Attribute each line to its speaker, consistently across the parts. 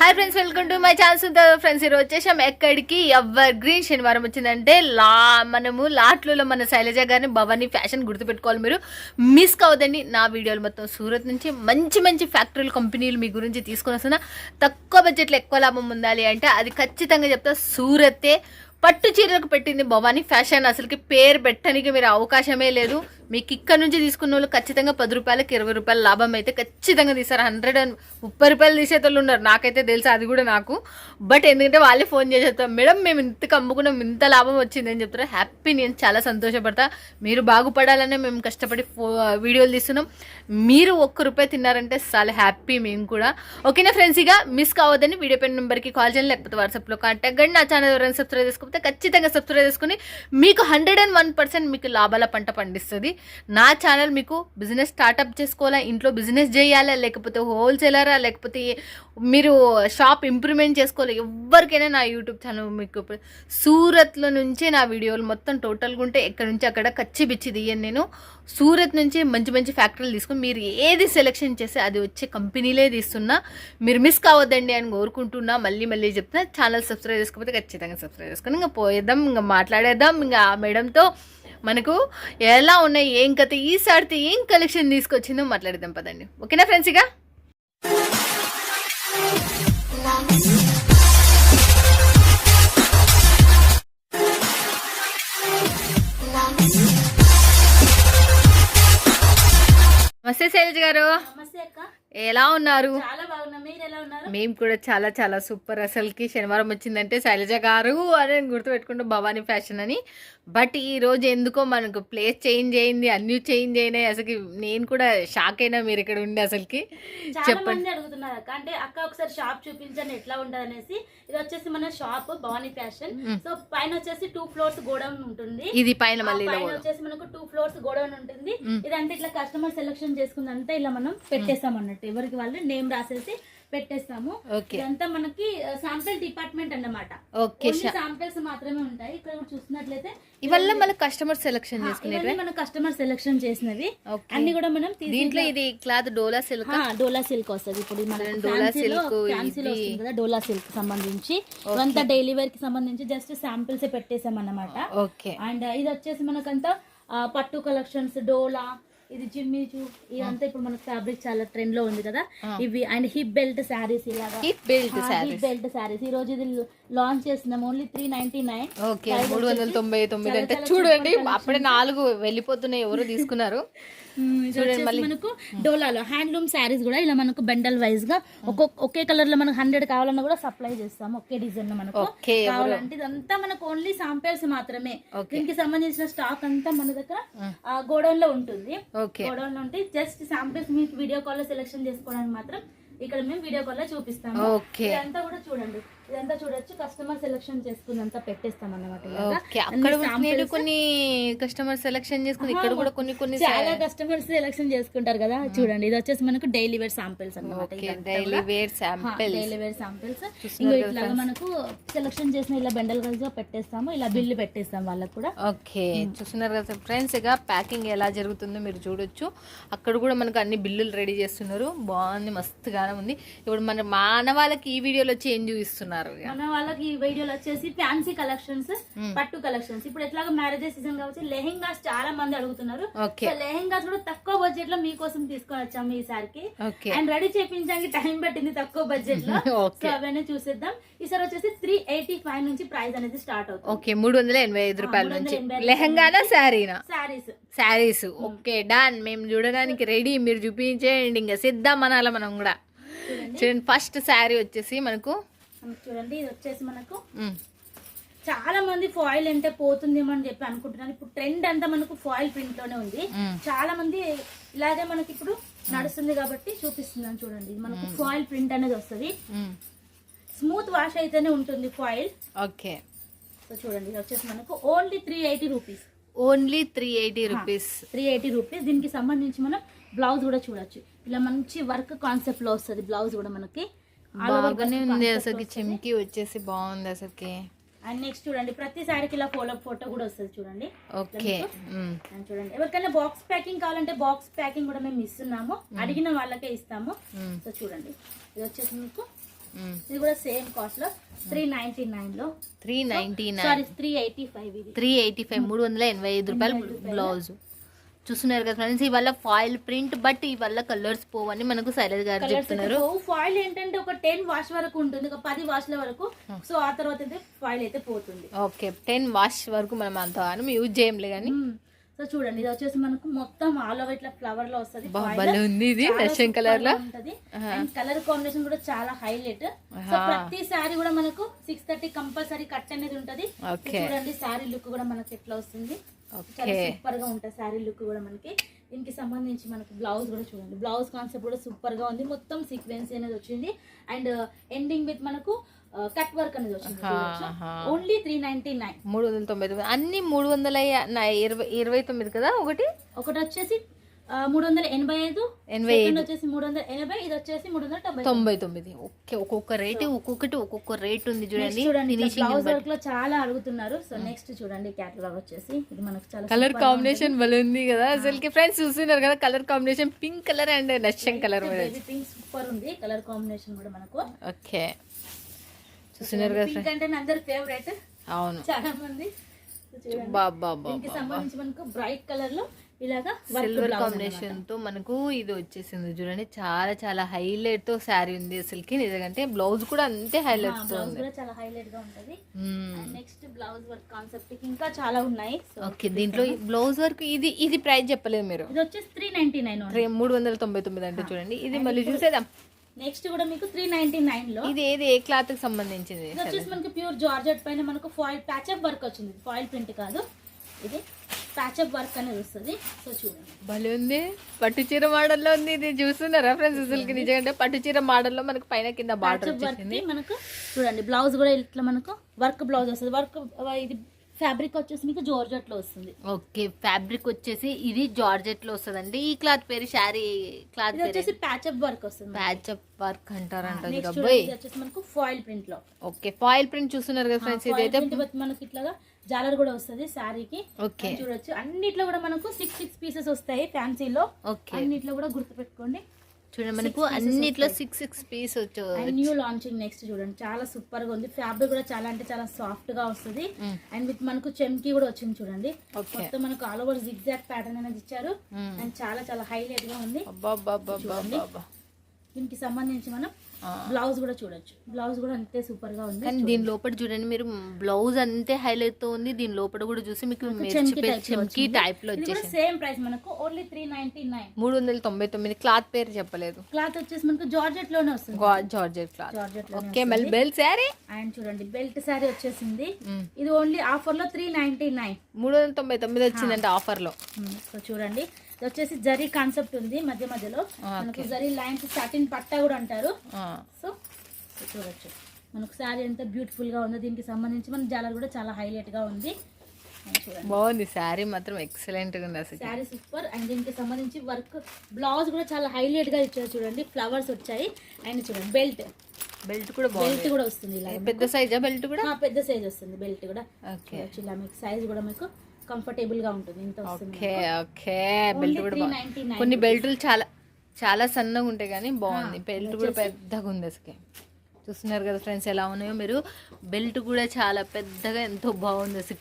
Speaker 1: hi friends welcome to my channel Sundar friends ఈరోజు వచ్చేసాం ఎక్కడికి ఎవర్ గ్రీన్ శనివారం వచ్చిందంటే లా మనము లాట్లో మన శైలజ గారిని భవానీ ఫ్యాషన్ గుర్తుపెట్టుకోవాలి మీరు. మిస్ కావద్దండి. నా వీడియోలు మొత్తం సూరత్ నుంచి మంచి మంచి ఫ్యాక్టరీలు కంపెనీలు మీ గురించి తీసుకొని వస్తున్నా తక్కువ బడ్జెట్లో ఎక్కువ లాభం ఉండాలి అంటే అది ఖచ్చితంగా చెప్తా సూరతే పట్టు చీరలకు పెట్టింది భవానీ ఫ్యాషన్ అసలుకి పేరు పెట్టడానికి మీరు అవకాశమే లేదు. మీకు ఇక్కడ నుంచి తీసుకున్న వాళ్ళు ఖచ్చితంగా పది రూపాయలకి ఇరవై రూపాయల లాభం అయితే ఖచ్చితంగా తీస్తారు హండ్రెడ్ అండ్ ముప్పై రూపాయలు తీసేటోళ్ళు ఉన్నారు. నాకైతే తెలుసు అది కూడా నాకు. బట్ ఎందుకంటే వాళ్ళే ఫోన్ చేసేస్తాం మేడం మేము ఇంతకు అమ్ముకున్నాం ఇంత లాభం వచ్చింది అని చెప్తారు. హ్యాపీ నేను చాలా సంతోషపడతా. మీరు బాగుపడాలనే మేము కష్టపడి ఫో వీడియోలు తీస్తున్నాం. మీరు ఒక్క రూపాయి తిన్నారంటే చాలా హ్యాపీ మేము కూడా. ఓకేనా ఫ్రెండ్స్? ఇక మిస్ కావద్దని వీడియో పెన్ నెంబర్కి కాల్ చేయండి లేకపోతే వాట్సాప్లో కాంటాక్ట్ కండి నా ఛానల్ ఎవరైనా సబ్స్క్రైబ్ చేసుకోకపోతే ఖచ్చితంగా సబ్స్క్రైబ్ చేసుకుని మీకు హండ్రెడ్ అండ్ వన్ పర్సెంట్ మీకు లాభాల పంట పండిస్తుంది. నా ఛానల్ మీకు బిజినెస్ స్టార్ట్అప్ చేసుకోవాలా ఇంట్లో బిజినెస్ చేయాలా లేకపోతే హోల్సేలరా లేకపోతే మీరు షాప్ ఇంప్రూవ్మెంట్ చేసుకోవాలి? ఎవరికైనా నా యూట్యూబ్ ఛానల్ మీకు సూరత్లో నుంచి నా వీడియోలు మొత్తం టోటల్గా ఉంటే ఎక్కడ నుంచి అక్కడ కచ్చి బిచ్చి తీయను నేను. సూరత్ నుంచి మంచి మంచి ఫ్యాక్టరీలు తీసుకుని మీరు ఏది సెలెక్షన్ చేస్తే అది వచ్చే కంపెనీలే తీస్తున్నా. మీరు మిస్ కావద్దండి అని కోరుకుంటున్నా. మళ్ళీ మళ్ళీ చెప్తున్నా. ఛానల్ సబ్స్క్రైబ్ చేసుకోకపోతే ఖచ్చితంగా సబ్స్క్రైబ్ చేసుకుని ఇంకా పోయేద్దాం ఇంకా మాట్లాడేద్దాం. ఇంకా ఆ మేడంతో మనకు ఎలా ఉన్నాయి ఏం కథ ఈసారితో ఏం కలెక్షన్ తీసుకొచ్చిందో మాట్లాడేద్దాం పదండి. ఓకేనా ఫ్రెండ్స్ ఇక? నమస్తే శైలజ గారు. ఎలా ఉన్నారు? మేము కూడా చాలా చాలా సూపర్. అసలుకి శనివారం వచ్చిందంటే శైలజ గారు అని గుర్తుపెట్టుకుంటాం భవానీ ఫ్యాషన్ అని బట్ ఈ రోజు ఎందుకో మనకు ప్లేస్ చేంజ్ అయింది అన్ని చేంజ్ అయినాయి. అసలు నేను కూడా షాక్ అయినా మీరు ఇక్కడ ఉండి అసలుకి. చెప్పండి.
Speaker 2: అడుగుతున్నారు అక్క. అంటే అక్క ఒకసారి షాప్ చూపించండి ఎట్లా ఉంటది అనేసి ఇది వచ్చేసి మన షాప్ భవానీ ఫ్యాషన్ సో పైన వచ్చేసి టూ ఫ్లోర్స్ గోడౌన్ ఉంటుంది.
Speaker 1: ఇది పైన మళ్ళీ
Speaker 2: పైన వచ్చేసి మనకు టూ ఫ్లోర్స్ గోడౌన్ ఉంటుంది. ఇదంతా ఇట్లా కస్టమర్ సెలెక్షన్ చేసుకుందంతా ఇలా మనం పెట్టేస్తాం అన్నట్టు. ఎవరికి వాళ్ళు నేమ్ రాసేసి పెట్టేస్తాము. ఇదంతా మనకి శాంపిల్ డిపార్ట్మెంట్ అన్నమాట.
Speaker 1: ఓకే
Speaker 2: శాంపిల్స్ మాత్రమే ఉంటాయి. ఇక్కడ కూడా చూసినట్లయితే
Speaker 1: ఇవల్ల మళ్ళీ కస్టమర్ సెలెక్షన్ చేసుకునేవి
Speaker 2: మన కస్టమర్ సెలెక్షన్ చేసినవి. అన్ని కూడా మనం
Speaker 1: దీంట్లో ఇది cloth Dola silk
Speaker 2: Dola silk వస్తుంది. ఇప్పుడు మన
Speaker 1: డోలా సిల్క్
Speaker 2: కదా డోలా సిల్క్ సంబంధించి. ఇవంతా డైలీ వేర్కి సంబంధించి జస్ట్ శాంపిల్స్ పెట్టేసాం అన్నమాట
Speaker 1: ఓకే.
Speaker 2: అండ్ ఇది వచ్చేసి మనకంతా పట్టు కలెక్షన్స్ డోలా ఇది జిమ్మి చూ ఇదంతా ఇప్పుడు మనకు ఫ్యాబ్రిక్ చాలా ట్రెండ్లో ఉంది కదా. ఇవి అండ్ హిప్ బెల్ట్ శారీస్ ఇలాగా.
Speaker 1: Hip belt
Speaker 2: hip belt saris ఈ రోజు ఇది లాంచ్ చేస్తున్నాం only three ninety nine
Speaker 1: okay మూడు వందల తొంభై తొమ్మిది అంటే చూడండి అప్పుడే నాలుగు వెళ్ళిపోతున్నాయి ఎవరు తీసుకున్నారు?
Speaker 2: మనకు డోలాలో హ్యాండ్లూమ్ శారీస్ కూడా ఇలా మనకు బెండల్ వైజ్గా ఒక్కొక్క ఒకే కలర్లో మనకు హండ్రెడ్ కావాలన్నా కూడా సప్లై చేస్తాం ఒకే డిజైన్లో మనకు. కావాలంటే ఇదంతా మనకు ఓన్లీ సాంపిల్స్ మాత్రమే. దీనికి సంబంధించిన స్టాక్ అంతా మన దగ్గర గోడౌన్లో ఉంటుంది. గోడౌన్లో ఉంటే జస్ట్ శాంపిల్స్ మీకు వీడియో కాల్లో సెలెక్షన్ చేసుకోవడానికి మాత్రం ఇక్కడ మేము వీడియో కాల్లో చూపిస్తాము. ఇదంతా కూడా చూడండి. ఇదంతా చూడొచ్చు. కస్టమర్ సెలెక్షన్ చేసుకున్నంత పెట్టేస్తాం అన్నమాట
Speaker 1: కొన్ని కస్టమర్ సెలెక్షన్ చేసుకుని ఇక్కడ కూడా కొన్ని కొన్ని
Speaker 2: చాలా కస్టమర్స్ సెలెక్షన్ చేసుకుంటారు కదా. చూడండి ఇది వచ్చేసి మనకు డైలీ వేర్ సాంపిల్స్ అన్నమాట
Speaker 1: daily wear sample
Speaker 2: daily wear samples ఇంకా ఇట్లాగా మనకు సెలెక్షన్ చేసిన ఇలా బెండల్గా పెట్టేస్తాము. ఇలా బిల్లు పెట్టేస్తాం వాళ్ళకు కూడా.
Speaker 1: ఓకే. చూస్తున్నారు కదా ఫ్రెండ్స్ ఇక ప్యాకింగ్ ఎలా జరుగుతుందో మీరు చూడొచ్చు. అక్కడ కూడా మనకు అన్ని బిల్లులు రెడీ చేస్తున్నారు. బాగుంది. మస్తుగానే ఉంది. ఇప్పుడు మన మానవాళ్ళకి ఈ వీడియోలో చేంజ్ చూపిస్తున్నారు. ఇక.
Speaker 2: మన వాళ్ళకి ఈ వీడియోలో వచ్చేసి ఫ్యాన్సీ కలెక్షన్స్ పట్టు కలెక్షన్స్ ఇప్పుడు ఎట్లాగా మ్యారేజెస్ సీజన్ కాబట్టి లెహెంగాస్ చాలా మంది అడుగుతున్నారు. లెహెంగాస్ కూడా తక్కువ బడ్జెట్లో మీకోసం తీసుకొని వచ్చాము ఈసారికి అండ్ రెడీ చేయించడానికి టైం పట్టింది తక్కువ బడ్జెట్లో. సో అవన్నీ చూసేద్దాం. ఈసారి వచ్చేసి త్రీ ఎయిటీ ఫైవ్ నుంచి ప్రైస్ అనేది స్టార్ట్ అవుతుంది.
Speaker 1: ఓకే మూడు వందల ఎనభై ఐదు రూపాయల నుంచి. లెహంగానా శారీనా?
Speaker 2: శారీస్.
Speaker 1: శారీస్. ఓకే డన్ మేము చూడడానికి రెడీ మీరు చూపించేయండి. ఇంకా సిద్ధం అనాల మనం కూడా. చూడండి. ఫస్ట్ శారీ వచ్చేసి మనకు
Speaker 2: చూడండి ఇది వచ్చేసి మనకు చాలా మంది ఫాయిల్ అంటే పోతుందేమో అని చెప్పి అనుకుంటున్నారు ఇప్పుడు ట్రెండ్ అంతా మనకు ఫాయిల్ ప్రింట్లోనే ఉంది. చాలా మంది ఇలాగే మనకి ఇప్పుడు నడుస్తుంది కాబట్టి చూపిస్తున్నాను చూడండి. మనకు ఫాయిల్ ప్రింట్ అనేది వస్తుంది. స్మూత్ వాష్ అయితేనే ఉంటుంది ఫాయిల్
Speaker 1: ఓకే.
Speaker 2: సో చూడండి ఇది వచ్చేసి మనకు only three eighty rupees
Speaker 1: only three eighty rupees
Speaker 2: three eighty rupees దీనికి సంబంధించి మనం బ్లౌజ్ కూడా చూడొచ్చు. ఇలా మంచి వర్క్ కాన్సెప్ట్లో వస్తుంది బ్లౌజ్ కూడా మనకి.
Speaker 1: బాగానే ఉంది అసలుకి చెమ్కి వచ్చేసి బాగుంది అసలుకి.
Speaker 2: అండ్ నెక్స్ట్ చూడండి ప్రతి సారీకి ఇలా ఫోలో ఫోటో కూడా వస్తుంది చూడండి.
Speaker 1: ఓకే
Speaker 2: చూడండి ఎవరికైనా బాక్స్ ప్యాకింగ్ కావాలంటే బాక్స్ ప్యాకింగ్ కూడా మేము ఇస్తున్నాము. అడిగిన వాళ్ళకే ఇస్తాము. సో చూడండి ఇది వచ్చేసి మీకు. ఇది కూడా సేమ్ కాస్ట్లో త్రీ నైన్టీ నైన్లో.
Speaker 1: Three ninety nine
Speaker 2: sorry three eighty five ఇది.
Speaker 1: త్రీ ఎయిటీ ఫైవ్ మూడు వందల ఎనభై ఐదు రూపాయలు బ్లౌజ్ చూస్తున్నారు కదా ఫ్రెండ్స్ ఇవాళ ఫాయిల్ ప్రింట్ బట్ ఇవాళ కలర్స్ పోవని మనకు శైలజ్ గారు చెప్తున్నారు.
Speaker 2: ఫాయిల్ ఏంటంటే ఒక టెన్ వాష్ వరకు ఉంటుంది ఒక పది వాష్ల వరకు. సో ఆ తర్వాత అయితే ఫాయిల్ అయితే పోతుంది.
Speaker 1: ఓకే టెన్ వాష్ వరకు మనం అంతగానం యూజ్ చేయంలే కానీ
Speaker 2: సో చూడండి ఇది వచ్చేసి మనకు మొత్తం ఆల్ ఓవర్ ఇట్లా ఫ్లవర్లో వస్తుంది.
Speaker 1: భలే ఉంది ఇది రష్యన్ కలర్లో.
Speaker 2: ఉంటది. కలర్ కాంబినేషన్ కూడా చాలా హైలైట్ సో ప్రతి సారీ కూడా మనకు సిక్స్ థర్టీ కంపల్సరీ కట్ అనేది ఉంటది.
Speaker 1: ఓకే
Speaker 2: చూడండి సారీ లుక్ కూడా మనకి ఎట్లా వస్తుంది. చాలా సూపర్గా ఉంటుంది సారీ లుక్ కూడా మనకి. దీనికి సంబంధించి మనకు బ్లౌజ్ కూడా చూడండి. బ్లౌజ్ కాన్సెప్ట్ కూడా సూపర్గా ఉంది. మొత్తం సీక్వెన్స్ అనేది వచ్చింది. అండ్ ఎండింగ్ విత్ మనకు కట్ వర్క్ అనేది వచ్చింది. ఓన్లీ త్రీ నైన్టీ నైన్
Speaker 1: మూడు వందల తొంభై తొమ్మిది. అన్ని మూడు వందల ఇరవై ఇరవై తొమ్మిది కదా ఒకటి?
Speaker 2: ఒకటి వచ్చేసి మూడు వందల ఎనభై ఐదు.
Speaker 1: ఎనభై
Speaker 2: వచ్చేసి మూడు వందల ఎనభై ఇది వచ్చేసి మూడు వందల తొంభై
Speaker 1: తొమ్మిది. ఓకే ఒక్కొక్క రేటు ఒక్కొక్కటి ఒక్కొక్క రేట్ ఉంది చూడండి.
Speaker 2: చూడండి బ్లౌజ్ వర్క్లో చాలా అడుగుతున్నారు. సో నెక్స్ట్ చూడండి క్యాటలాగ్ వచ్చేసి. ఇది మనకు చాలా
Speaker 1: కలర్ కాంబినేషన్ భలే ఉంది కదా. అసలుకి ఫ్రెండ్స్ చూస్తున్నారు కదా colour combination pink colour and నచ్చం colour
Speaker 2: pink super ఉంది. కలర్ కాంబినేషన్ కూడా మనకు.
Speaker 1: ఓకే. చూస్తున్నారు కదా
Speaker 2: పింక్ అంటే అందరి ఫేవరెట్
Speaker 1: అవును.
Speaker 2: చాలా మంది.
Speaker 1: బాబా
Speaker 2: దీనికి సంబంధించి మనకు బ్రైట్ కలర్లో ఇలాగా
Speaker 1: సిల్వర్ కాంబినేషన్తో మనకు ఇది వచ్చేసింది చూడండి. చాలా చాలా హైలైట్తో శారీ ఉంది అసలుకి. నిజంగా బ్లౌజ్ కూడా అంతే
Speaker 2: హైలైట్తో
Speaker 1: ఉంది.
Speaker 2: చాలా హైలైట్గా ఉంటది. నెక్స్ట్ బ్లౌజ్ వర్క్ కాన్సెప్ట్ ఇంకా చాలా ఉన్నాయి.
Speaker 1: ఓకే దీంట్లో బ్లౌజ్ వర్క్ ఇది ఇది ప్రైస్ చెప్పలేదు మీరు.
Speaker 2: ఇది వచ్చేసి త్రీ నైన్టీ నైన్
Speaker 1: మూడు వందల తొంభై తొమ్మిది అంటే చూడండి. ఇది మళ్ళీ చూసేద్దాం.
Speaker 2: నెక్స్ట్ కూడా మీకు త్రీ నైన్టీ నైన్లో
Speaker 1: ఇది ఏది ఏ క్లాత్కి సంబంధించింది?
Speaker 2: ఇది వచ్చేసి మనకి ప్యూర్ జార్జెట్ పైన మనకు ఫాయిల్ ప్యాచప్ వర్క్ వచ్చింది. ఫాయిల్ ప్రింట్ కాదు. ఇది ప్యాచప్ వర్క్ అనేది వస్తుంది. సో చూడండి.
Speaker 1: భలే ఉంది. పట్టు చీర మోడల్లో ఉంది. ఇది చూస్తున్నారా ఫ్రెండ్స్ అసలుకి నిజంగా పట్టు చీర మోడల్లో మనకు పైన కింద బార్డర్
Speaker 2: ప్యాచప్ వర్క్ మనకు చూడండి బ్లౌజ్ కూడా ఇట్లా మనకు వర్క్ బ్లౌజ్ వస్తుంది. వర్క్ ఇది ఫ్యాబ్రిక్ వచ్చేసి మీకు జార్జెట్లో వస్తుంది.
Speaker 1: ఓకే ఫ్యాబ్రిక్ వచ్చేసి ఇది జార్జెట్లో వస్తుందండి. ఈ క్లాత్ పేరు శారీ క్లాత్
Speaker 2: వచ్చేసి ప్యాచప్ వర్క్ వస్తుంది.
Speaker 1: ప్యాచప్ వర్క్ అంటారంట
Speaker 2: వచ్చేసి మనకు ఫాయిల్ ప్రింట్లో
Speaker 1: ఓకే ఫాయిల్ ప్రింట్ చూస్తున్నారు కదా ఫ్రెండ్స్ ఇదైతే
Speaker 2: మనకి ఇట్లాగా జాలర్ కూడా వస్తుంది శారీకి.
Speaker 1: ఓకే.
Speaker 2: చూడొచ్చు. అన్నిట్లో కూడా మనకు సిక్స్ సిక్స్ పీసెస్ వస్తాయి ఫ్యాన్సీలో.
Speaker 1: ఓకే.
Speaker 2: అన్నిట్లో కూడా గుర్తుపెట్టుకోండి.
Speaker 1: చూడండి మనకు అన్నిట్లో సిక్స్ సిక్స్ పీస్ వచ్చు
Speaker 2: న్యూ లాంచింగ్ నెక్స్ట్ చూడండి చాలా సూపర్గా ఉంది. ఫ్యాబ్రిక్ కూడా చాలా అంటే చాలా సాఫ్ట్గా వస్తుంది అండ్ విత్ మనకు చెమ్కి కూడా వచ్చింది చూడండి. మొత్తం మనకు ఆల్ ఓవర్ జిగ్జాగ్ ప్యాటర్న్ అనేది ఇచ్చారు. అండ్ చాలా చాలా హైలైట్గా ఉంది. దీనికి సంబంధించి మనం. బ్లౌజ్ కూడా చూడొచ్చు. బ్లౌజ్ కూడా అంతే సూపర్గా ఉంది
Speaker 1: కానీ దీని లోపల చూడండి మీరు బ్లౌజ్ అంతే హైలైట్తో ఉంది దీని లోపల కూడా చూసి మీకు.
Speaker 2: టైప్లో
Speaker 1: వచ్చేసింది.
Speaker 2: సేమ్ ప్రైస్ మనకు ఓన్లీ త్రీ నైన్టీ నైన్
Speaker 1: మూడు వందల తొంభై తొమ్మిది క్లాత్ పేరు చెప్పలేదు.
Speaker 2: క్లాత్ వచ్చేసి మనకు జార్జెట్లోనే వస్తుంది
Speaker 1: జార్జెట్ క్లాత్
Speaker 2: జార్జెట్
Speaker 1: ఓకే మళ్ళీ బెల్ శారీ
Speaker 2: అండ్ చూడండి బెల్ట్ శారీ వచ్చేసింది. ఇది ఓన్లీ ఆఫర్లో త్రీ నైన్టీ నైన్
Speaker 1: మూడు వందల తొంభై తొమ్మిది వచ్చిందంటే ఆఫర్లో.
Speaker 2: సో చూడండి వచ్చేసి జరీ కాన్సెప్ట్ ఉంది మధ్య మధ్యలో. మనకు జరీ లైన్స్ సాటిన్ పట్టా కూడా అంటారు. సో చూడొచ్చు. మనకు శారీ ఎంత బ్యూటిఫుల్గా ఉందో దీనికి సంబంధించి మన జాలర్ కూడా చాలా హైలైట్గా ఉంది.
Speaker 1: బాగుంది. శారీ మాత్రం ఎక్సలెంట్గా ఉంది అసలు.
Speaker 2: శారీ సూపర్ అండ్ దీనికి సంబంధించి వర్క్ బ్లౌజ్ కూడా చాలా హైలైట్గా ఇచ్చారు చూడండి. ఫ్లవర్స్ వచ్చాయి. అండ్ చూడండి బెల్ట్
Speaker 1: బెల్ట్ కూడా
Speaker 2: బెల్ట్ కూడా వస్తుంది ఇలా
Speaker 1: పెద్ద సైజా బెల్ట్ కూడా?
Speaker 2: పెద్ద సైజ్ వస్తుంది బెల్ట్ కూడా.
Speaker 1: ఓకే.
Speaker 2: ఇలా మీకు సైజ్ కూడా మీకు. కంఫర్టబుల్గా ఉంటుంది. ఇంత
Speaker 1: ఓకే ఓకే. బెల్ట్ కూడా బాగుంది
Speaker 2: 399
Speaker 1: కొన్ని బెల్టులు చాలా చాలా సన్నగా ఉంటాయి కానీ బాగుంది. బెల్ట్ కూడా పెద్దగా ఉంది అసలు చూస్తున్నారు కదా ఫ్రెండ్స్ ఎలా ఉన్నాయో మీరు. బెల్ట్ కూడా చాలా పెద్దగా ఎంతో బాగుంది అసలు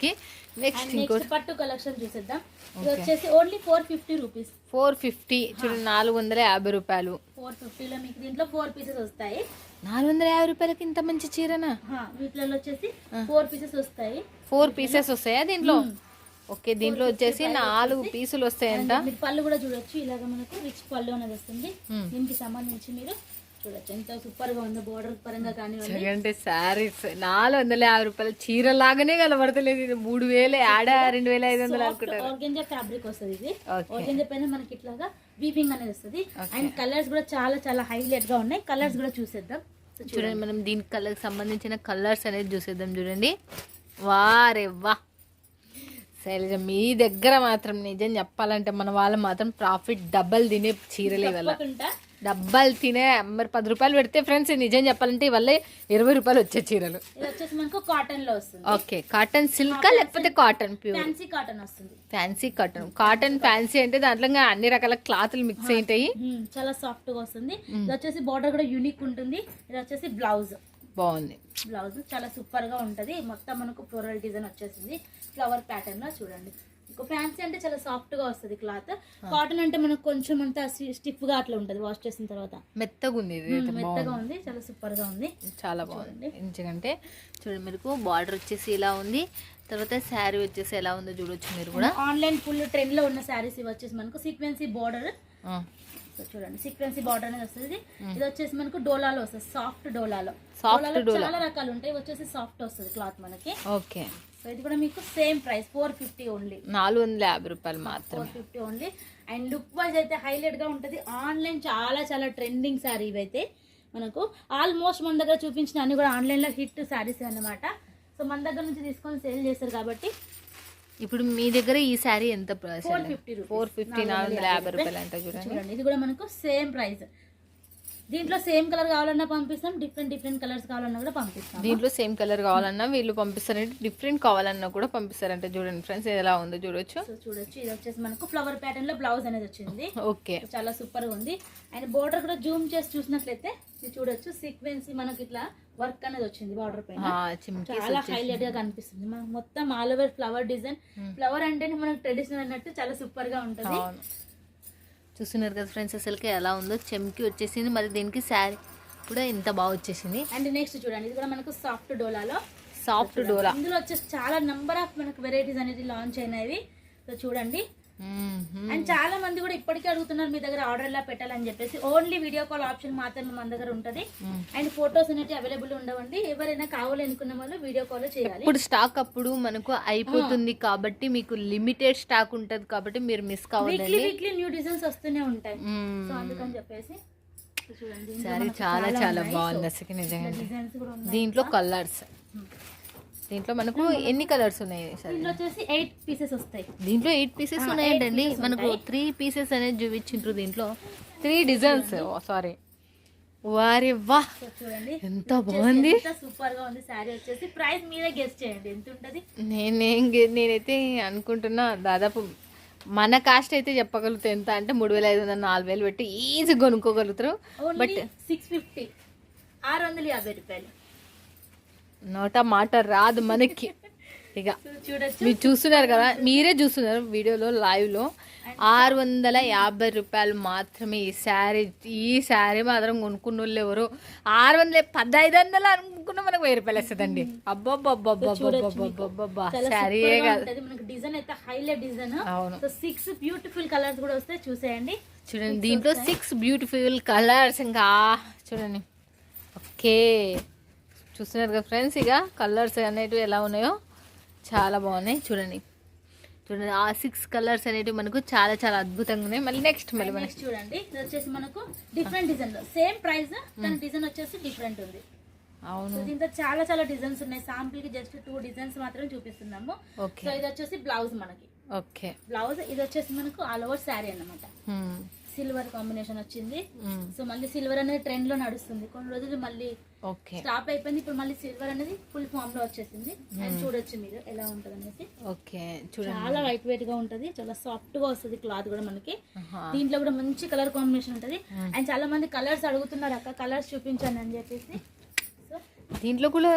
Speaker 1: నెక్స్ట్ ఇంకో
Speaker 2: నెక్స్ట్ పట్టు కలెక్షన్ చూసేద్దాం. ఇది వచ్చేసి only four fifty rupees.
Speaker 1: Four fifty చూడండి నాలుగు వందల యాభై రూపాయలు.
Speaker 2: ఫోర్ ఫిఫ్టీలో మీకు దీంట్లో ఫోర్ పీసెస్ వస్తాయి.
Speaker 1: నాలుగు వందల యాభై రూపాయలకి ఇంత మంచి చీరనా?
Speaker 2: వీటిలో వచ్చేసి ఫోర్ పీసెస్ వస్తాయి.
Speaker 1: ఫోర్ పీసెస్ వస్తాయా దీంట్లో? ఓకే దీంట్లో వచ్చేసి నాలుగు పీసులు వస్తాయంట.
Speaker 2: మీరు పళ్ళు కూడా చూడొచ్చు. ఇలాగ మనకు రిచ్ పళ్ళు అనేది వస్తుంది.
Speaker 1: Hmm.
Speaker 2: దీనికి సంబంధించి మీరు చూడొచ్చు. ఎంత సూపర్గా ఉందో బోర్డర్ పరంగా కానివ్వండి.
Speaker 1: అంటే శారీస్ నాలుగు వందల యాభై రూపాయలు చీర లాగానే కనబడతలేదు ఇది. మూడు వేలు ఆడ రెండు వేల ఐదు వందలు అనుకుంటారు.
Speaker 2: ఆర్గెంజా ఫ్యాబ్రిక్ వస్తుంది ఇది. ఆర్గెంజా పైన మనకి ఇట్లాగా వీవింగ్ అనేది వస్తుంది. అండ్ కలర్స్ కూడా చాలా చాలా హైలైట్గా ఉన్నాయి. కలర్స్ కూడా చూసేద్దాం.
Speaker 1: చూడండి మనం దీని కలర్ సంబంధించిన కలర్స్ అనేది చూసేద్దాం చూడండి. వారే వా శైలజ మీ దగ్గర మాత్రం నిజం చెప్పాలంటే మన వాళ్ళు మాత్రం ప్రాఫిట్ డబల్ తినే చీరలే
Speaker 2: తప్పకుండా.
Speaker 1: డబ్బాలు తినే మరి పది రూపాయలు పెడితే ఫ్రెండ్స్ నిజం చెప్పాలంటే ఇవల్ల ఇరవై రూపాయలు వచ్చే చీరలు.
Speaker 2: కాటన్లో వస్తుంది.
Speaker 1: ఓకే కాటన్ సిల్కా లేకపోతే కాటన్ ప్యూర్
Speaker 2: ఫ్యాన్సీ కాటన్ వస్తుంది.
Speaker 1: ఫ్యాన్సీ కాటన్ కాటన్ ఫ్యాన్సీ అంటే దాంట్లో అన్ని రకాల క్లాత్లు మిక్స్ అయింటాయి
Speaker 2: మ్మ్, చాలా సాఫ్ట్గా వస్తుంది. ఇది వచ్చేసి బార్డర్ కూడా యూనిక్ ఉంటుంది. ఇది వచ్చేసి బ్లౌజ్
Speaker 1: బాగుంది.
Speaker 2: బ్లౌజ్ చాలా సూపర్గా ఉంటది. మొత్తం మనకు ఫ్లోరల్ డిజైన్ వచ్చేసింది. ఫ్లవర్ ప్యాటర్న్లో చూడండి. ఇంకో ఫ్యాన్సీ అంటే చాలా సాఫ్ట్గా వస్తుంది క్లాత్ కాటన్ అంటే మనకు కొంచెం అంతా స్టిఫ్గా అట్లా ఉంటది వాష్ చేసిన తర్వాత.
Speaker 1: మెత్తగా ఉంది
Speaker 2: మెత్తగా ఉంది చాలా సూపర్గా ఉంది.
Speaker 1: చాలా బాగుంది. ఎందుకంటే చూడండి మీకు బార్డర్ వచ్చేసి ఇలా ఉంది. తర్వాత శారీ వచ్చేసి ఎలా ఉందో చూడొచ్చు మీరు కూడా.
Speaker 2: ఆన్లైన్ ఫుల్ ట్రెండ్లో ఉన్న శారీస్ ఇవి వచ్చేసి మనకు సీక్వెన్సీ బార్డర్ చూడండి సీక్వెన్సీ బార్డర్ అనేది వస్తుంది ఇది. వచ్చేసి మనకు డోలాలో వస్తుంది సాఫ్ట్ డోలాలో.
Speaker 1: డోలా.
Speaker 2: చాలా రకాలు ఉంటాయి వచ్చేసి సాఫ్ట్ వస్తుంది క్లాత్ మనకి.
Speaker 1: ఓకే.
Speaker 2: సో ఇది కూడా మీకు same price four fifty only
Speaker 1: నాలుగు వందల యాభై రూపాయలు మాత్రమే.
Speaker 2: Four fifty only and look wise అయితే హైలైట్గా ఉంటుంది. ఆన్లైన్ చాలా చాలా ట్రెండింగ్ శారీ ఇవైతే మనకు. ఆల్మోస్ట్ మన దగ్గర చూపించిన అన్ని కూడా ఆన్లైన్లో హిట్ శారీస్ అన్నమాట. సో మన దగ్గర నుంచి తీసుకొని సేల్ చేస్తారు కాబట్టి
Speaker 1: ఇప్పుడు మీ దగ్గర ఈ శారీ ఎంత
Speaker 2: ఫోర్ ఫిఫ్టీ
Speaker 1: ఫోర్ ఫిఫ్టీ నాలుగు వందల యాభై రూపాయలు. అంటే చూడండి.
Speaker 2: చూడండి ఇది కూడా మనకు సేమ్ ప్రైస్ దీంట్లో సేమ్ కలర్ కావాలన్నా పంపిస్తాం డిఫరెంట్ డిఫరెంట్ కలర్స్ కావాలన్నా కూడా పంపిస్తాం
Speaker 1: దీంట్లో సేమ్ కలర్ కావాలన్నా వీళ్ళు పంపిస్తారంటే డిఫరెంట్ కావాలన్నా కూడా పంపిస్తారంటే చూడండి ఫ్రెండ్స్ ఎలా ఉందో చూడొచ్చు.
Speaker 2: చూడొచ్చు ఇది వచ్చేసి మనకు ఫ్లవర్ ప్యాటర్న్లో బ్లౌజ్ అనేది వచ్చింది.
Speaker 1: ఓకే.
Speaker 2: చాలా సూపర్గా ఉంది. అండ్ బోర్డర్ కూడా జూమ్ చేసి చూసినట్లయితే చూడొచ్చు సీక్వెన్సీ మనకి ఇట్లా వర్క్ అనేది వచ్చింది బార్డర్ పైన. చాలా హైలైట్గా కనిపిస్తుంది. మనకు మొత్తం all over flower design flower అంటేనే మనకు ట్రెడిషనల్ అన్నట్టు చాలా సూపర్గా ఉంటుంది.
Speaker 1: చూస్తున్నారు కదా ఫ్రెండ్స్ అసలుకి ఎలా ఉందో చెమ్కి వచ్చేసింది. మరి దీనికి శారీ కూడా ఎంత బాగా వచ్చేసింది.
Speaker 2: అండ్ నెక్స్ట్ చూడండి ఇది కూడా మనకు సాఫ్ట్ డోలాలో.
Speaker 1: సాఫ్ట్ డోలా.
Speaker 2: ఇందులో వచ్చేసి చాలా నంబర్ ఆఫ్ మనకు వెరైటీస్ అనేది లాంచ్ అయినవి సో చూడండి అండ్ చాలా మంది కూడా ఇప్పటికే అడుగుతున్నారు మీ దగ్గర ఆర్డర్ ఎలా పెట్టాలని చెప్పేసి. ఓన్లీ వీడియో కాల్ ఆప్షన్ మాత్రమే మన దగ్గర ఉంటది. అండ్ ఫొటోస్ అనేవి అవైలబుల్ ఉండవండి. ఎవరైనా కావాలి అనుకున్న వాళ్ళు వీడియో కాల్ చేయాలి.
Speaker 1: ఇప్పుడు స్టాక్ అప్పుడు మనకు అయిపోతుంది కాబట్టి మీకు లిమిటెడ్ స్టాక్ ఉంటది కాబట్టి మీరు మిస్ కావద్దండి.
Speaker 2: వీక్లీ న్యూ డిజైన్స్ వస్తూనే ఉంటాయి. సో అందుకని చెప్పేసి సో చూడండి దీంట్లో
Speaker 1: శారీ
Speaker 2: మనకు
Speaker 1: చాలా చాలా. బాగుంది అసలు నిజంగా
Speaker 2: డిజైన్స్ కూడా ఉన్నాయి.
Speaker 1: దీంట్లో కలర్స్ దీంట్లో మనకు ఎన్ని కలర్స్ ఉన్నాయి సరే?
Speaker 2: దీంట్లో వచ్చేసి ఎయిట్ పీసెస్ వస్తాయి.
Speaker 1: దీంట్లో ఎయిట్ పీసెస్ ఉన్నాయండి మనకు త్రీ పీసెస్ అనేది చూపించిండ్రు దీంట్లో. త్రీ డిజైన్స్ సారీ వారి వా! ఎంత బాగుంది.
Speaker 2: సూపర్గా ఉంది శారీ వచ్చేసి. ప్రైస్ మీరే గెస్ట్ చేయండి. ఎంత ఉంటది?
Speaker 1: నేనేం నేనైతే అనుకుంటున్నా దాదాపు మన కాస్ట్ అయితే చెప్పగలుగుతా. ఎంత అంటే మూడు వేల ఐదు వందల నాలుగు వేలు పెట్టి ఈజీ కొనుక్కోగలుగుతారు.
Speaker 2: ఓన్లీ సిక్స్ ఫిఫ్టీ ఆరు వందల యాభై రూపాయలు.
Speaker 1: నోట మాట రాదు మనకి. ఇక మీరు చూస్తున్నారు కదా మీరే చూస్తున్నారు వీడియోలో లైవ్లో. ఆరు వందల యాభై రూపాయలు మాత్రమే ఈ శారీ ఈ శారీ మాత్రం కొనుక్కున్న వాళ్ళు ఎవరు? ఆరు వందల పదహైదు వందలు అనుకున్న మనకు వెయ్యి రూపాయలు వస్తుందండి. అబ్బబ్బబ్బబ్బబ్బబ్బబ్బబ్బబ్బా శారీయే కాదు.
Speaker 2: డిజైన్ అయితే హైలైట్ డిజైన్.
Speaker 1: అవును.
Speaker 2: సిక్స్ బ్యూటిఫుల్ కలర్స్ కూడా వస్తాయి చూసేయండి.
Speaker 1: చూడండి దీంట్లో సిక్స్ బ్యూటిఫుల్ కలర్స్ ఇంకా. చూడండి. ఓకే. చూస్తున్నారు కదా ఫ్రెండ్స్ ఇక కలర్స్ అనేటివి ఎలా ఉన్నాయో చాలా బాగున్నాయి. చూడండి. చూడండి ఆ సిక్స్ కలర్స్ అనేటివి మనకు చాలా చాలా అద్భుతంగా ఉన్నాయి. మళ్ళీ నెక్స్ట్ మళ్ళీ మనకి.
Speaker 2: చూడండి. ఇది వచ్చేసి మనకు డిఫరెంట్ డిజైన్లో. సేమ్ ప్రైస్ కానీ డిజైన్ వచ్చేసి డిఫరెంట్ ఉంది.
Speaker 1: అవును.
Speaker 2: దీంట్లో చాలా చాలా డిజైన్స్ ఉన్నాయి. శాంపుల్కి జస్ట్ టూ డిజైన్స్ మాత్రమే చూపిస్తున్నాము. సో ఇది వచ్చేసి బ్లౌజ్ మనకి.
Speaker 1: ఓకే
Speaker 2: బ్లౌజ్ ఇది వచ్చేసి మనకు ఆల్ ఓవర్ శారీ అన్నమాట. సిల్వర్ కాంబినేషన్ వచ్చింది. సో మళ్ళీ సిల్వర్ అనేది ట్రెండ్లో నడుస్తుంది. కొన్ని రోజులు మళ్ళీ
Speaker 1: ఓకే.
Speaker 2: స్టాప్ అయిపోయింది. ఇప్పుడు మళ్ళీ సిల్వర్ అనేది ఫుల్ ఫామ్లో వచ్చేసింది. అండ్ చూడొచ్చు మీరు ఎలా ఉంటది అనేసి
Speaker 1: ఓకే
Speaker 2: చాలా లైట్ వెయిట్గా ఉంటది. చాలా సాఫ్ట్గా వస్తుంది క్లాత్ కూడా మనకి. దీంట్లో కూడా మంచి కలర్ కాంబినేషన్ ఉంటది. అండ్ చాలా మంది కలర్స్ అడుగుతున్నారు అక్క. కలర్స్ చూపించండి అని చెప్పేసి.
Speaker 1: దీంట్లో కూడా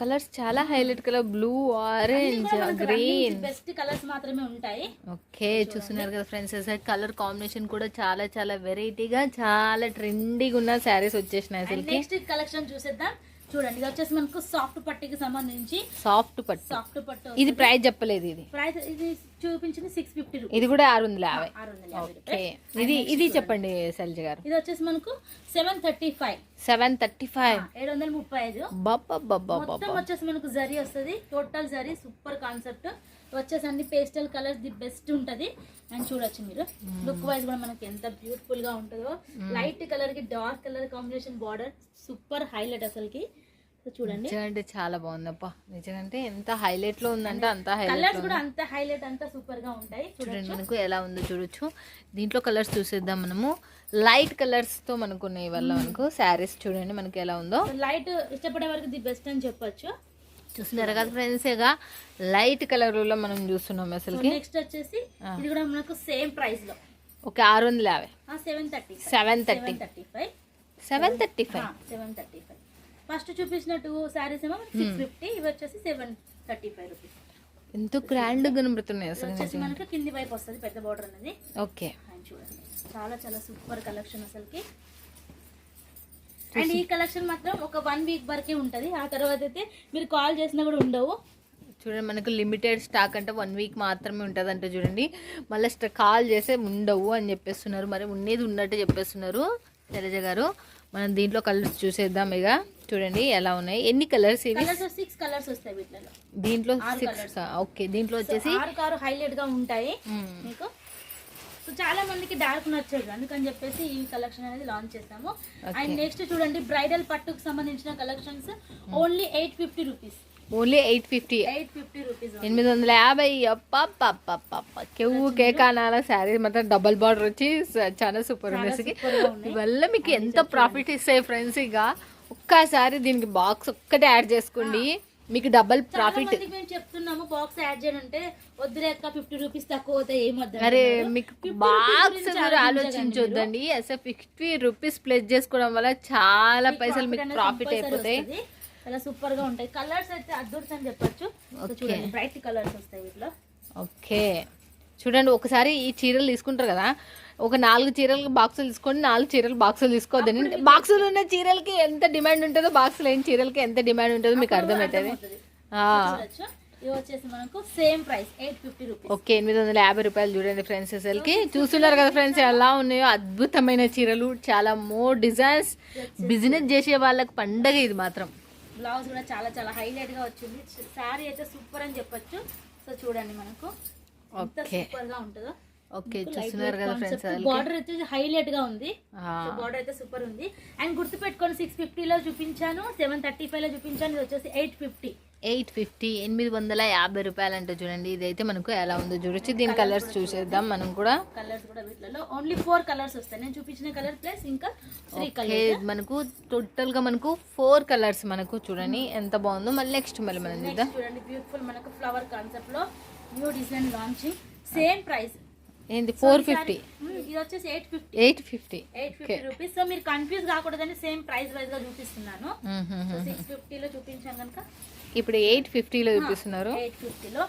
Speaker 1: కలర్స్ చాలా highlight colour. Blue orange green.
Speaker 2: Best colours మాత్రమే ఉంటాయి.
Speaker 1: ఓకే చూస్తున్నారు కదా ఫ్రెండ్స్. కలర్ కాంబినేషన్ కూడా చాలా చాలా వెరైటీగా చాలా ట్రెండీగా ఉన్న శారీస్ వచ్చేసినాయి
Speaker 2: నెక్స్ట్ కలెక్షన్ చూసేద్దాం. చూడండి ఇది వచ్చేసి మనకు సాఫ్ట్ పట్టికి సంబంధించి
Speaker 1: సాఫ్ట్ పట్టు.
Speaker 2: సాఫ్ట్ పట్టు
Speaker 1: ఇది ప్రైస్ చెప్పలేదు ఇది.
Speaker 2: ప్రైస్ ఇది చూపించింది సిక్స్ ఫిఫ్టీ
Speaker 1: ఇది కూడా ఆరు వందల యాభై.
Speaker 2: ఆరు వందల యాభై
Speaker 1: ఇది ఇది చెప్పండి శైలజ గారు.
Speaker 2: ఇది వచ్చేసి మనకు seven thirty five
Speaker 1: seven thirty five
Speaker 2: ఏడు వందల ముప్పై ఐదు.
Speaker 1: బాబా
Speaker 2: మొత్తం వచ్చేసి మనకు జరీ వస్తుంది. టోటల్ జరీ సూపర్ కాన్సెప్ట్ వచ్చేసి అన్ని పేస్టల్ కలర్స్ ది బెస్ట్ ఉంటది. అండ్ చూడొచ్చు మీరు. లుక్ వైజ్ కూడా మనకి ఎంత బ్యూటిఫుల్గా ఉంటుందో. లైట్ కలర్కి dark colour combination border super highlight అసలుకి. చూడండి.
Speaker 1: చాలా బాగుంది అప్ప నిజంగా ఎంత హైలైట్లో ఉందంటే అంత హైలైట్
Speaker 2: కలర్స్ కూడా అంత హైలైట్ అంతా సూపర్గా ఉంటాయి.
Speaker 1: చూడండి
Speaker 2: చూడండి
Speaker 1: మనకు ఎలా ఉందో చూడొచ్చు. దీంట్లో కలర్స్ చూసేద్దాం మనము. లైట్ కలర్స్తో మనకు ఉన్నాయి వల్ల మనకు శారీస్ చూడండి మనకి ఎలా ఉందో.
Speaker 2: లైట్ ఇష్టపడే వరకు ది బెస్ట్ అని చెప్పొచ్చు.
Speaker 1: చూస్తున్నారు కదా ఫ్రెండ్స్ ఇక లైట్ కలర్లో మనం చూస్తున్నాం అసలుకి.
Speaker 2: నెక్స్ట్ వచ్చేసి ఇది కూడా మనకు సేమ్ ప్రైస్లో.
Speaker 1: ఓకే ఆరు వందల యాభై.
Speaker 2: Seven thirty
Speaker 1: seven thirty
Speaker 2: thirty five
Speaker 1: seven thirty five
Speaker 2: seven thirty five first చూపించిన టూ శారీస్ ఏమో సిక్స్ ఫిఫ్టీ ఇవి వచ్చేసి సెవెన్ థర్టీ ఫైవ్ రూపీస్
Speaker 1: ఎంతో గ్రాండ్ కనబడుతున్నాయి అసలు
Speaker 2: వచ్చేసి మనకు కింది వైపు వస్తుంది పెద్ద బార్డర్ అనేది.
Speaker 1: ఓకే.
Speaker 2: చూడండి చాలా చాలా సూపర్ కలెక్షన్ అసలుకి. అండ్ ఈ కలెక్షన్ మాత్రం ఒక వన్ వీక్ వరకే ఉంటది. ఆ తర్వాత అయితే మీరు కాల్ చేసినా కూడా ఉండవు.
Speaker 1: చూడండి మనకు లిమిటెడ్ స్టాక్ అంటే వన్ వీక్ మాత్రమే ఉంటుంది అంటే చూడండి. మళ్ళీ స్ట- కాల్ చేస్తే ఉండవు అని చెప్పేస్తున్నారు. మరి ఉండేది ఉన్నట్టు చెప్పేస్తున్నారు శైలజ గారు. మనం దీంట్లో కలర్స్ చూసేద్దాం ఇక. చూడండి ఎలా ఉన్నాయి. ఎన్ని కలర్స్ ఇవి?
Speaker 2: సిక్స్ కలర్స్ వస్తాయి వీటిలో
Speaker 1: దీంట్లో సిక్స్ ఓకే. దీంట్లో వచ్చేసి
Speaker 2: హైలైట్గా ఉంటాయి. మీకు సో చాలా మందికి డార్క్ నచ్చదు. అందుకని చెప్పేసి ఈ కలెక్షన్ అనేది లాంచ్ చేస్తాము అండ్ నెక్స్ట్ చూడండి బ్రైడల్ పట్టుకు సంబంధించిన collections only eight fifty rupees
Speaker 1: only eight fifty
Speaker 2: eight fifty rupees
Speaker 1: ఎనిమిది వందల యాభై. కెవ్వు కేకానాల శారీ మాత్రం డబల్ బార్డర్ వచ్చి చాలా సూపర్ ఉంది వల్ల మీకు ఎంత ప్రాఫిట్ ఇస్తాయి ఫ్రెండ్స్ ఇక? ఒక్కసారి దీనికి బాక్స్ ఒక్కటే యాడ్ చేసుకోండి. మీకు డబల్ ప్రాఫిట్
Speaker 2: మేము చెప్తున్నాము బాక్స్ యాడ్ చేయను అంటే వద్దులే అక్క ఫిఫ్టీ రూపీస్ తక్కువ అవుతాయి ఏమొద్దు
Speaker 1: అరే మీకు బాక్స్ కూడా ఆలోచించొద్దండి. అసలు ఫిఫ్టీ రూపీస్ ప్లేస్ చేసుకోవడం వల్ల చాలా పైసలు మీకు ప్రాఫిట్ అయిపోతాయి.
Speaker 2: చాలా సూపర్గా ఉంటాయి. కలర్స్ అయితే అద్దుర్స్ అని చెప్పొచ్చు. చూడండి బ్రైట్ కలర్స్ వస్తాయి వీటిలో.
Speaker 1: ఓకే. చూడండి ఒకసారి ఈ చీరలు తీసుకుంటారు కదా. ఒక నాలుగు చీరలు బాక్సులు తీసుకోండి నాలుగు చీరలు బాక్సులు తీసుకోవద్దండి బాక్సులు ఉన్న చీరలకి ఎంత డిమాండ్ ఉంటుందో బాక్స్ లేని చీరలకి ఎంత డిమాండ్ ఉంటుందో మీకు అర్థమవుతుంది.
Speaker 2: ఇవి వచ్చేసి మనకు same price eight fifty rupees
Speaker 1: okay ఎనిమిది వందల యాభై రూపాయలు చూడండి ఫ్రెండ్స్ అసలుకి. చూస్తున్నారు కదా ఫ్రెండ్స్ ఎలా ఉన్నాయో అద్భుతమైన చీరలు చాలా మోర్ డిజైన్స్ బిజినెస్ చేసే వాళ్ళకి పండగ ఇది మాత్రం.
Speaker 2: బ్లౌజ్ కూడా చాలా చాలా హైలైట్గా వచ్చింది. శారీ అయితే సూపర్ అని చెప్పొచ్చు. సో చూడండి మనకు.
Speaker 1: ఓకే.
Speaker 2: సూపర్గా ఉంటుందో.
Speaker 1: ఓకే చూస్తున్నారు కదా ఫ్రెండ్స్
Speaker 2: బార్డర్ అయితే హైలైట్గా ఉంది. బార్డర్ అయితే సూపర్ ఉంది. అండ్ గుర్తు పెట్టుకొని సిక్స్ ఫిఫ్టీలో చూపించాను సెవెన్ థర్టీ ఫైవ్లో చూపించాను ఇది వచ్చేసి ఎయిట్ ఫిఫ్టీ
Speaker 1: ఎయిట్ ఫిఫ్టీ ఎనిమిది వందల యాభై రూపాయలు అంటే చూడండి ఇదైతే మనకు ఎలా ఉందో చూడొచ్చు. దీని కలర్స్ చూసేద్దాం మనం కూడా.
Speaker 2: కలర్స్ కూడా వీటిలో ఓన్లీ ఫోర్ కలర్స్ వస్తాయి. నేను చూపించిన కలర్ ప్లస్ ఇంకా
Speaker 1: మనకు టోటల్గా మనకు ఫోర్ కలర్స్ మనకు చూడండి ఎంత బాగుందో. మళ్ళీ నెక్స్ట్ మళ్ళీ మనం చూద్దాం.
Speaker 2: చూడండి బ్యూటిఫుల్ మనకు ఫ్లవర్ కాన్సెప్ట్లో new design launching same price
Speaker 1: ఏంది? Four fifty.
Speaker 2: ఇది వచ్చేసి eight fifty.
Speaker 1: Eight fifty.
Speaker 2: Eight fifty rupees. So మీరు కన్ఫ్యూజ్ కాకూడదని సేమ్ ప్రైస్ వైజ్గా చూపిస్తున్నాను. సిక్స్ ఫిఫ్టీలో చూపించాను కనుక.
Speaker 1: ఇప్పుడు ఎయిట్ ఫిఫ్టీలో చూపిస్తున్నారు.
Speaker 2: ఎయిట్ ఫిఫ్టీలో.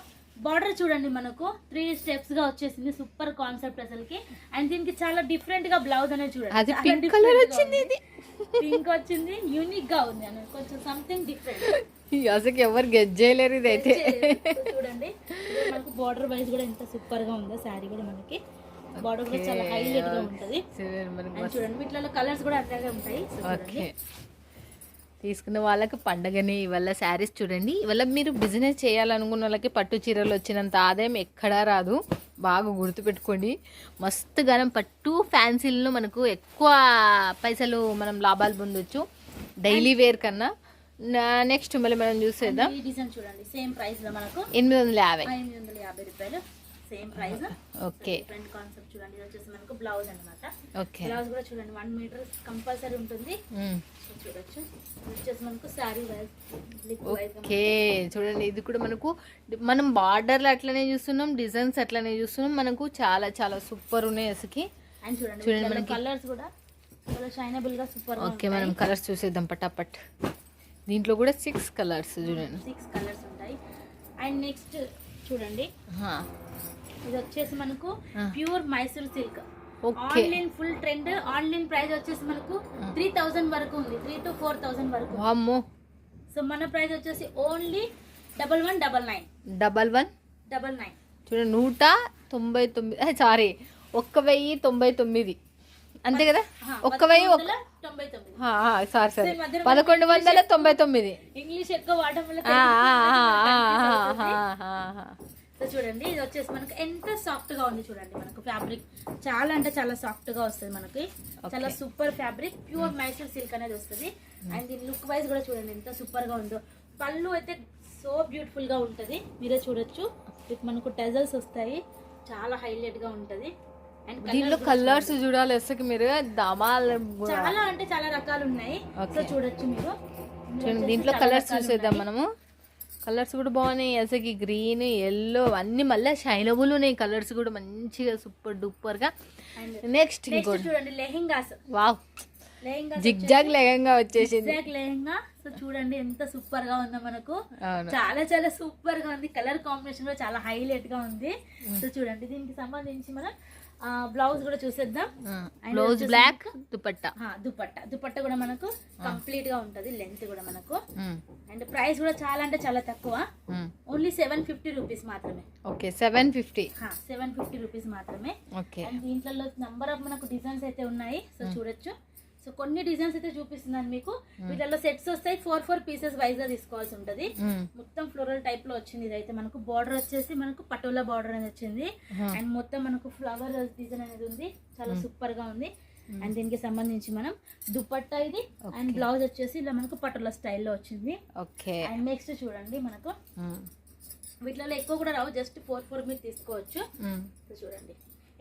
Speaker 2: బార్డర్ చూడండి మనకు. త్రీ స్టెప్స్గా వచ్చేసింది. సూపర్ కాన్సెప్ట్ అసలుకి. అండ్ దీనికి చాలా డిఫరెంట్గా బ్లౌజ్ అనేది చూడండి.
Speaker 1: పింక్ కలర్ వచ్చింది. ఇది.
Speaker 2: పింక్ వచ్చింది యూనిక్గా ఉంది అని కొంచెం సంథింగ్ డిఫరెంట్
Speaker 1: అసలు ఎవరు గెజ్ చేయలేరు ఇదైతే.
Speaker 2: చూడండి. ఇది మనకు బార్డర్ వైజ్ కూడా ఎంత సూపర్గా ఉందో శారీ కూడా మనకి. బార్డర్ కూడా చాలా హైలైట్గా ఉంటది.
Speaker 1: చూడండి
Speaker 2: చూడండి వీటిలో కలర్స్ కూడా అట్లాగే ఉంటాయి.
Speaker 1: ఓకే తీసుకున్న వాళ్ళకి పండగని ఇవాళ శారీస్ చూడండి. ఇవాళ మీరు బిజినెస్ చేయాలనుకున్న వాళ్ళకి పట్టు చీరలు వచ్చినంత ఆదాయం ఎక్కడా రాదు. బాగా గుర్తుపెట్టుకోండి మస్తు గనం పట్టు ఫ్యాన్సీలను మనకు ఎక్కువ పైసలు మనం లాభాలు పొందొచ్చు. డైలీ వేర్ కన్నా. నెక్స్ట్ మళ్ళీ మనం చూసేద్దాం.
Speaker 2: ఈ డిజైన్ చూడండి సేమ్ ప్రైస్లో మనకు
Speaker 1: ఎనిమిది వందల యాభై.
Speaker 2: ఎనిమిది వందల యాభై రూపాయలు same price
Speaker 1: okay.
Speaker 2: Different concept చూడండి ఇది వచ్చేసి మనకు బ్లౌజ్ అన్నమాట.
Speaker 1: ఓకే.
Speaker 2: బ్లౌజ్ కూడా చూడండి వన్ మీటర్ కంపల్సరీ ఉంటుంది. చూడొచ్చు. వచ్చేసి మనకు శారీ
Speaker 1: ఓకే చూడండి ఇది కూడా మనకు మనం బార్డర్లు అట్లనే చూస్తున్నాం డిజైన్స్ అట్లనే చూస్తున్నాం మనకు చాలా చాలా సూపర్ ఉన్నాయి అసలుకి.
Speaker 2: అండ్ చూడండి
Speaker 1: చూడండి మనకి-
Speaker 2: కలర్స్ కూడా చాలా షైనబుల్గా సూపర్
Speaker 1: ఓకే మనం కలర్స్ చూసేద్దాం పటాపట్. దీంట్లో కూడా సిక్స్ కలర్స్ చూడండి.
Speaker 2: సిక్స్ కలర్స్ ఉంటాయి. అండ్ నెక్స్ట్ చూడండి. ఇది వచ్చేసి మనకు. Pure Mysore silk
Speaker 1: okay
Speaker 2: online full trend online price వచ్చేసి మనకు త్రీ థౌసండ్ వరకు ఉంది. త్రీ టు ఫోర్ థౌసండ్ వరకు.
Speaker 1: వామ్మో.
Speaker 2: సో మన ప్రైస్ వచ్చేసి only double one double nine
Speaker 1: double one
Speaker 2: double nine
Speaker 1: చూడండి నూట తొంభై తొమ్మిది సారీ ఒక్క వెయ్యి తొంభై తొమ్మిది. అంతే కదా? ఒక్క వెయ్యి సారీ పదకొండు వందల తొంభై తొమ్మిది.
Speaker 2: ఇంగ్లీష్ ఎక్కువ వాడడం వల్ల చూడండి ఇది వచ్చేసి మనకు ఎంత సాఫ్ట్గా ఉంది చూడండి. మనకు ఫ్యాబ్రిక్ చాలా అంటే చాలా సాఫ్ట్గా వస్తుంది మనకి. చాలా super fabric pure Mysore silk అనేది వస్తుంది. అండ్ దీని లుక్ వైజ్ కూడా చూడండి ఎంత సూపర్గా ఉందో. పళ్ళు అయితే సో బ్యూటిఫుల్గా ఉంటది. మీరే చూడొచ్చు. మనకు టెజల్స్ వస్తాయి. చాలా హైలైట్గా ఉంటది.
Speaker 1: దీనిలో కలర్స్ చూడాలి అసలు మీరు. దమాల్
Speaker 2: చాలా అంటే చాలా రకాలు ఉన్నాయి సో చూడొచ్చు మీరు.
Speaker 1: చూడండి దీంట్లో కలర్స్ చూసేద్దాం మనము. కలర్స్ కూడా బాగున్నాయి అసలు గ్రీన్ ఎల్లో అన్ని మళ్ళీ షైనబుల్ ఉన్నాయి. కలర్స్ కూడా మంచిగా సూపర్ డూపర్గా. నెక్స్ట్
Speaker 2: చూడండి లెహెంగాస్.
Speaker 1: వావ్
Speaker 2: లెహెంగా
Speaker 1: జిగ్జాగ్ లెహంగా వచ్చేసింది.
Speaker 2: లెహెంగా సో చూడండి ఎంత సూపర్గా ఉందో మనకు. చాలా చాలా సూపర్గా ఉంది. కలర్ కాంబినేషన్ కూడా చాలా హైలైట్గా ఉంది సో చూడండి దీనికి సంబంధించి మనం బ్లౌజ్ కూడా చూసేద్దాం.
Speaker 1: Blouse black dupatta.
Speaker 2: Dupatta. Dupatta కూడా మనకు కంప్లీట్గా ఉంటది లెంత్ కూడా మనకు. అండ్ ప్రైస్ కూడా చాలా అంటే చాలా తక్కువ. ఓన్లీ సెవెన్ ఫిఫ్టీ రూపీస్ మాత్రమే.
Speaker 1: Okay seven fifty
Speaker 2: seven fifty rupees మాత్రమే.
Speaker 1: ఓకే.
Speaker 2: అండ్ దీంట్లో నంబర్ ఆఫ్ మనకు డిజైన్స్ అయితే ఉన్నాయి. సో చూడొచ్చు. సో కొన్ని డిజైన్స్ అయితే చూపిస్తున్నాను మీకు. వీటిలో సెట్స్ వస్తాయి. ఫోర్ ఫోర్ పీసెస్ వైజ్గా తీసుకోవాల్సి ఉంటది.
Speaker 1: మ్మ్.
Speaker 2: మొత్తం ఫ్లోరల్ టైప్లో వచ్చింది ఇదైతే. మనకు బార్డర్ వచ్చేసి మనకు పటోలా బార్డర్ అనేది వచ్చింది. అండ్ మొత్తం మనకు ఫ్లవర్ డిజైన్ అనేది ఉంది. చాలా సూపర్గా ఉంది. అండ్ దీనికి సంబంధించి మనం దుపట్టా ఇది అండ్ బ్లౌజ్ వచ్చేసి ఇలా మనకు పటోలా స్టైల్లో వచ్చింది.
Speaker 1: ఓకే
Speaker 2: అండ్ నెక్స్ట్ చూడండి మనకు. వీటిలో ఎక్కువ కూడా రావు. జస్ట్ ఫోర్ ఫోర్ మీరు తీసుకోవచ్చు. చూడండి.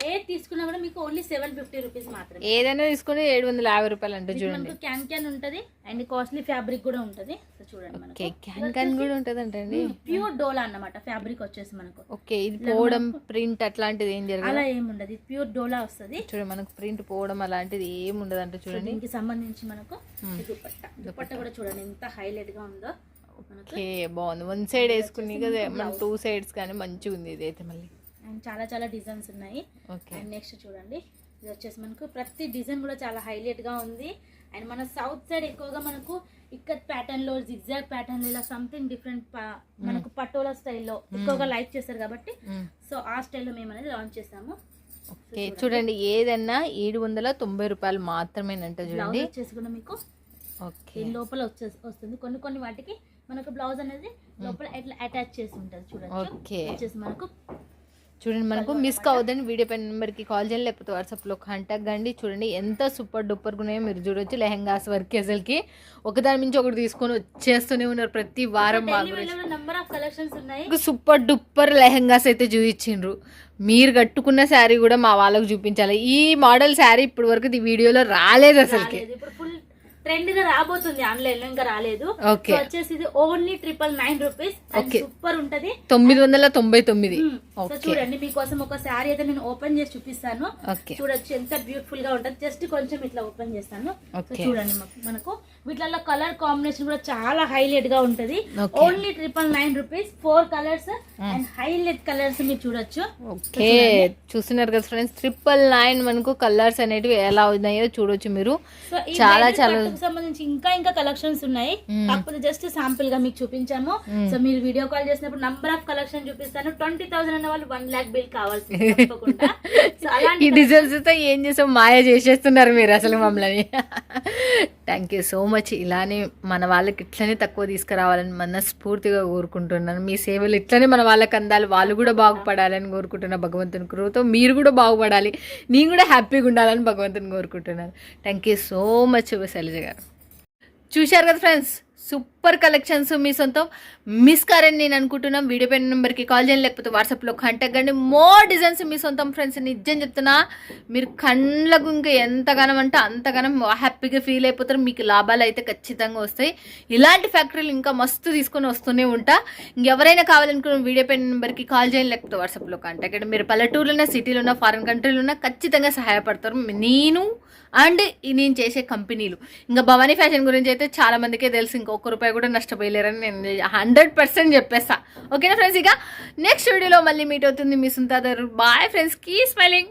Speaker 2: ఏది తీసుకున్నా కూడా మీకు ఓన్లీ సెవెన్ ఫిఫ్టీ రూపీస్ మాత్రమే.
Speaker 1: ఏదైనా తీసుకుని ఏడు వందల యాభై రూపాయలు అంటే
Speaker 2: ఇది
Speaker 1: చూడండి.
Speaker 2: క్యాన్ క్యాన్ ఉంటది అండ్ కాస్ట్లీ ఫ్యాబ్రిక్ కూడా ఉంటది. సో చూడండి మనకు.
Speaker 1: క్యాన్ క్యాన్ కూడా ఉంటుంది అంటండి
Speaker 2: ప్యూర్ డోలా అన్నమాట ఫ్యాబ్రిక్ వచ్చేసి మనకు.
Speaker 1: ఓకే ఇది పోవడం ప్రింట్ అట్లాంటిది ఏం జరగదు.
Speaker 2: అలా ఏమి ఉండదు. ప్యూర్ డోలా వస్తుంది.
Speaker 1: చూడండి మనకు ప్రింట్ పోవడం అలాంటిది ఏం ఉండదు అంటే చూడండి.
Speaker 2: దీనికి సంబంధించి మనకు దుపట్ట. దుపట్ట. కూడా చూడండి ఎంత హైలైట్గా ఉందో.
Speaker 1: ఓకే బాగుంది. వన్ సైడ్ వేసుకుని కదా మన టూ సైడ్స్ కానీ మంచిగా ఉంది ఇదైతే మళ్ళీ.
Speaker 2: అండ్ చాలా చాలా డిజైన్స్ ఉన్నాయి.
Speaker 1: ఓకే.
Speaker 2: అండ్ నెక్స్ట్ చూడండి. ఇది వచ్చేసి మనకు ప్రతి డిజైన్ కూడా చాలా హైలైట్గా ఉంది. అండ్ మన సౌత్ సైడ్ ఎక్కువగా మనకు ఇక్కత్ ప్యాటర్న్లో జిగ్జాగ్ ప్యాటర్న్ ఇలా సంథింగ్ డిఫరెంట్ మనకు పటోలా స్టైల్లో ఎక్కువగా లైక్ చేస్తారు కాబట్టి సో ఆ స్టైల్లో మేము అనేది లాంచ్ చేసాము
Speaker 1: ఓకే చూడండి. ఏదన్నా ఏడు వందల తొంభై రూపాయలు మాత్రమేనంట చూడండి.
Speaker 2: కూడా మీకు
Speaker 1: ఓకే.
Speaker 2: లోపల వచ్చేసి వస్తుంది. కొన్ని కొన్ని వాటికి మనకు బ్లౌజ్ అనేది లోపల ఎట్లా అటాచ్ చేసి ఉంటుంది చూడండి.
Speaker 1: ఓకే.
Speaker 2: వచ్చేసి మనకు
Speaker 1: చూడండి మనకు మిస్ కావద్దని వీడియో పైన నెంబర్కి కాల్ చేయండి లేకపోతే వాట్సాప్లో కాంటాక్ట్ కండి. చూడండి ఎంత సూపర్ డూపర్గా ఉన్నాయో మీరు చూడొచ్చు. లెహంగాస్ వర్క్ అసలుకి ఒకదాని మించి ఒకటి తీసుకొని వచ్చేస్తూనే ఉన్నారు ప్రతి వారం
Speaker 2: ఉన్నాయి.
Speaker 1: సూపర్ డూపర్ లెహంగాస్ అయితే చూపించిండ్రు. మీరు కట్టుకున్న శారీ కూడా మా వాళ్ళకు చూపించాలి. ఈ మోడల్ శారీ ఇప్పటి వరకు ఈ వీడియోలో రాలేదు అసలుకి.
Speaker 2: ట్రెండ్గా రాబోతుంది ఆన్లైన్లో ఇంకా రాలేదు. వచ్చేసి ఇది only triple nine rupees. Super ఉంటది.
Speaker 1: తొమ్మిది వందల తొంభై తొమ్మిది. ఓకే.
Speaker 2: చూడండి మీకోసం ఒక శారీ అయితే నేను ఓపెన్ చేసి చూపిస్తాను. చూడొచ్చు ఎంత బ్యూటిఫుల్గా ఉంటది. జస్ట్ కొంచెం ఇట్లా ఓపెన్ చేస్తాను. చూడండి మనకు వీటిలో కలర్ కాంబినేషన్ కూడా చాలా హైలైట్గా ఉంటది. Only triple nine rupees four colours and highlight colours మీరు చూడొచ్చు.
Speaker 1: ఓకే. చూస్తున్నారు కదా ఫ్రెండ్స్ ట్రిపుల్ నైన్ మనకు కలర్స్ అనేటివి ఎలా ఉన్నాయో చూడొచ్చు మీరు. చాలా చాలా
Speaker 2: పట్టుకు సంబంధించి ఇంకా ఇంకా కలెక్షన్స్ ఉన్నాయి. కాకపోతే జస్ట్ శాంపుల్గా మీకు చూపించాము. సో మీరు వీడియో కాల్ చేసినప్పుడు నంబర్ ఆఫ్ కలెక్షన్ చూపిస్తాను. ట్వంటీ థౌసండ్ అన్న వాళ్ళు వన్ లాక్ బిల్ కావాల్సింది తప్పకుండా. సో అలాంటి
Speaker 1: డిజైన్స్తో ఏం చేసాం మాయ చేసేస్తున్నారు మీరు అసలు మమ్మల్ని. థ్యాంక్ యూ సో మచ్ ఇలానే మన వాళ్ళకి ఇట్లనే తక్కువ తీసుకురావాలని మనస్ఫూర్తిగా కోరుకుంటున్నాను. మీ సేవలు ఇట్లనే మన వాళ్ళకి అందాలి. వాళ్ళు కూడా బాగుపడాలని కోరుకుంటున్నా భగవంతుని కృపతో మీరు కూడా బాగుపడాలి. నేను కూడా హ్యాపీగా ఉండాలని భగవంతుని కోరుకుంటున్నాను. Thank you so much Shailaja గారు. చూశారు కదా ఫ్రెండ్స్? సూపర్ కలెక్షన్స్ మీ సొంతం. మిస్ కారని నేను అనుకుంటున్నాం. వీడియో పైన నెంబర్కి కాల్ చేయండి లేకపోతే వాట్సాప్లో కాంటాక్ట్ కండి. మోర్ డిజైన్స్ మీ సొంతం ఫ్రెండ్స్ నిజం చెప్తున్నా. మీరు కళ్ళకు ఇంకా ఎంతగానం అంటే అంతగానం హ్యాపీగా ఫీల్ అయిపోతారు. మీకు లాభాలు అయితే ఖచ్చితంగా వస్తాయి. ఇలాంటి ఫ్యాక్టరీలు ఇంకా మస్తు తీసుకొని వస్తూనే ఉంటా. ఇంకెవరైనా కావాలనుకున్న వీడియో పైన నెంబర్కి కాల్ చేయండి లేకపోతే వాట్సాప్లో కాంటాక్ట్ కండి. మీరు పల్లెటూరులో ఉన్న సిటీలో ఉన్న ఫారిన్ కంట్రీలో ఉన్న ఖచ్చితంగా సహాయపడతారు. నేను అండ్ నేను చేసే కంపెనీలు. ఇంకా భవానీ ఫ్యాషన్ గురించి అయితే చాలా మందికే తెలుసు. ఇంకొక రూపాయి కూడా నష్టపోయలేరని నేను హండ్రెడ్ పర్సెంట్ చెప్పేస్తా. ఓకేనా ఫ్రెండ్స్ ఇక నెక్స్ట్ వీడియోలో మళ్ళీ మీట్ అవుతుంది మీ సుంతాదర్ బాయ్ ఫ్రెండ్స్ కీ స్మైలింగ్